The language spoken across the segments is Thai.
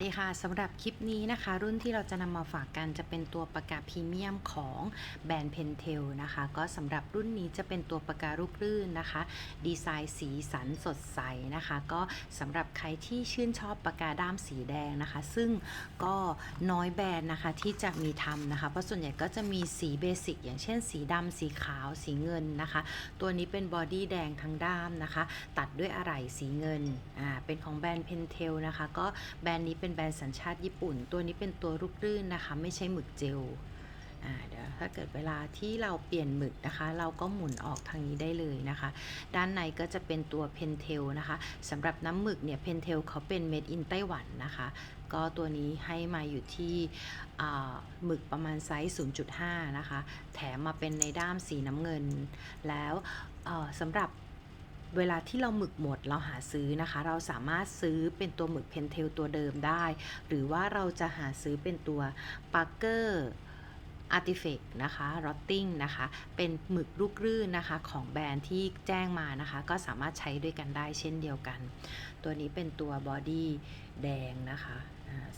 สวัสดีค่ะสำหรับคลิปนี้นะคะ รุ่นที่เราจะนำมาฝากกันจะเป็นตัวปากกาพรีเมียมของแบรนด์เพนเทลนะคะ ก็สำหรับรุ่นนี้จะเป็นตัวปากการูปรื่นนะคะ ดีไซน์สีสันสดใสนะคะ ก็สำหรับใครที่ชื่นชอบปากกาด้ามสีแดงนะคะ ซึ่งก็น้อยแบรนด์นะคะที่จะมีทำนะคะ เพราะส่วนใหญ่ก็จะมีสีเบสิกอย่างเช่น สีดำสีขาวสีเงินนะคะ ตัวนี้เป็นบอดี้แดงทั้งด้ามนะคะ ตัดด้วยอะไหล่สีเงินอ่าเป็นของแบรนด์เพนเทลนะคะ ก็แบรนด์นี้เป็นแบรนด์สัญชาติญี่ปุ่น ตัวนี้เป็นตัวรูปรื่นนะคะ ไม่ใช่หมึกเจลเดี๋ยวถ้าเกิดเวลาที่เราเปลี่ยนหมึกนะคะ เราก็หมุนออกทางนี้ได้เลยนะคะ ด้านในก็จะเป็นตัวเพนเทลนะคะสำหรับน้ำหมึกเนี่ยเพนเทลเขาเป็นเมดอินไต้หวันนะคะ ก็ตัวนี้ให้มาอยู่ที่หมึกประมาณไซส์ 0.5 นะคะ แถมมาเป็นในด้ามสีน้ำเงิน แล้วสำหรับ เวลาที่เราหมึกหมดเราหาซื้อนะคะ เราสามารถซื้อเป็นตัวหมึกเพนเทลตัวเดิมได้ หรือว่าเราจะหาซื้อเป็นตัวปาร์เกอร์อาร์ติเฟกนะคะ รอตติ้งนะคะ เป็นหมึกลูกรื่นนะคะของแบรนด์ที่แจ้งมานะคะ ก็สามารถใช้ด้วยกันได้เช่นเดียวกัน ตัวนี้เป็นตัวบอดี้แดงนะคะ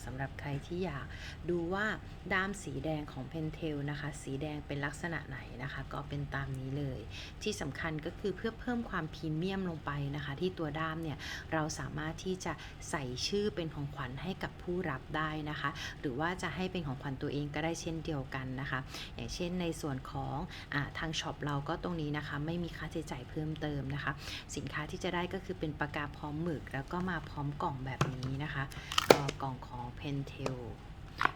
สำหรับใครที่อยากดูว่าด้ามสีแดงของเพนเทลนะคะ สีแดงเป็นลักษณะไหนนะคะ ก็เป็นตามนี้เลย ที่สำคัญก็คือเพื่อเพิ่มความพรีเมียมลงไปนะคะ ที่ตัวด้ามเนี่ยเราสามารถที่จะใส่ชื่อเป็นของขวัญให้กับผู้รับได้นะคะ หรือว่าจะให้เป็นของขวัญตัวเองก็ได้เช่นเดียวกันนะคะ อย่างเช่นในส่วนของอทางช็อปเราก็ตรงนี้นะคะ ไม่มีค่าใช้จ่ายเพิ่มเติมนะคะ สินค้าที่จะได้ก็คือเป็นปากกาพร้อมหมึก แล้วก็มาพร้อมกล่องแบบนี้นะคะกล่องของ Pentel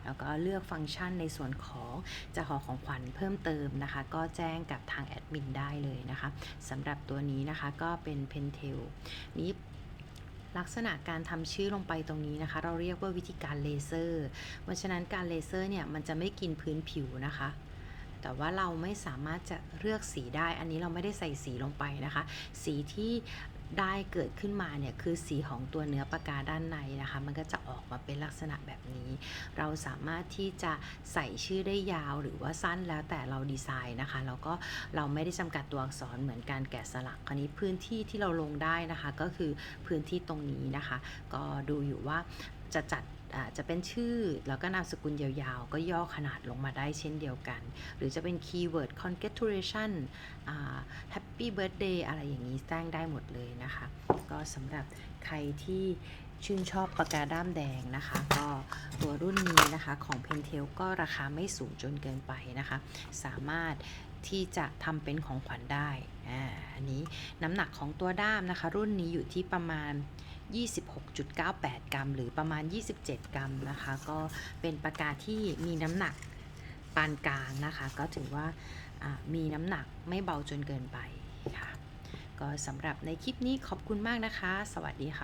แล้วก็เลือกฟังก์ชันในส่วนของจะขอของขวัญเพิ่มเติมนะคะ ก็แจ้งกับทางแอดมินได้เลยนะคะสำหรับตัวนี้นะคะก็เป็น Pentel นี้ลักษณะการทำชื่อลงไปตรงนี้นะคะ เราเรียกว่าวิธีการเลเซอร์ เพราะฉะนั้นการเลเซอร์เนี่ยมันจะไม่กินพื้นผิวนะคะ แต่ว่าเราไม่สามารถจะเลือกสีได้ อันนี้เราไม่ได้ใส่สีลงไปนะคะ สีที่ ได้เกิดขึ้นมาเนี่ยคือสีของตัวเนื้อปากกาด้านในนะคะ มันก็จะออกมาเป็นลักษณะแบบนี้ เราสามารถที่จะใส่ชื่อได้ยาวหรือว่าสั้นแล้วแต่เราดีไซน์นะคะแล้วก็เราไม่ได้จำกัดตัวอักษรเหมือนการแกะสลักคราวนี้พื้นที่ที่เราลงได้นะคะ ก็คือพื้นที่ตรงนี้นะคะ ก็ดูอยู่ว่าจะจัด จะเป็นชื่อแล้วก็นามสกุลยาวๆ ก็ย่อขนาดลงมาได้เช่นเดียวกัน หรือจะเป็นคีย์เวิร์ด congratulation happy birthday อะไรอย่างนี้แจ้งได้หมดเลยนะคะ ก็สำหรับใครที่ชื่นชอบปากกาด้ามแดงนะคะ ก็ตัวรุ่นนี้นะคะของ Pentel ก็ราคาไม่สูงจนเกินไปนะคะ สามารถที่จะทำเป็นของขวัญได้ อ่า อันนี้น้ำหนักของตัวด้ามนะคะ รุ่นนี้อยู่ที่ประมาณ 26.98 กรัม หรือประมาณ 27 กรัมนะคะ ก็เป็นปากกาที่มีน้ำหนักปานกลางนะคะ ก็ถือว่าอ่ามีน้ำหนักไม่เบาจนเกินไปค่ะ ก็สำหรับในคลิปนี้ขอบคุณมากนะคะ สวัสดีค่ะ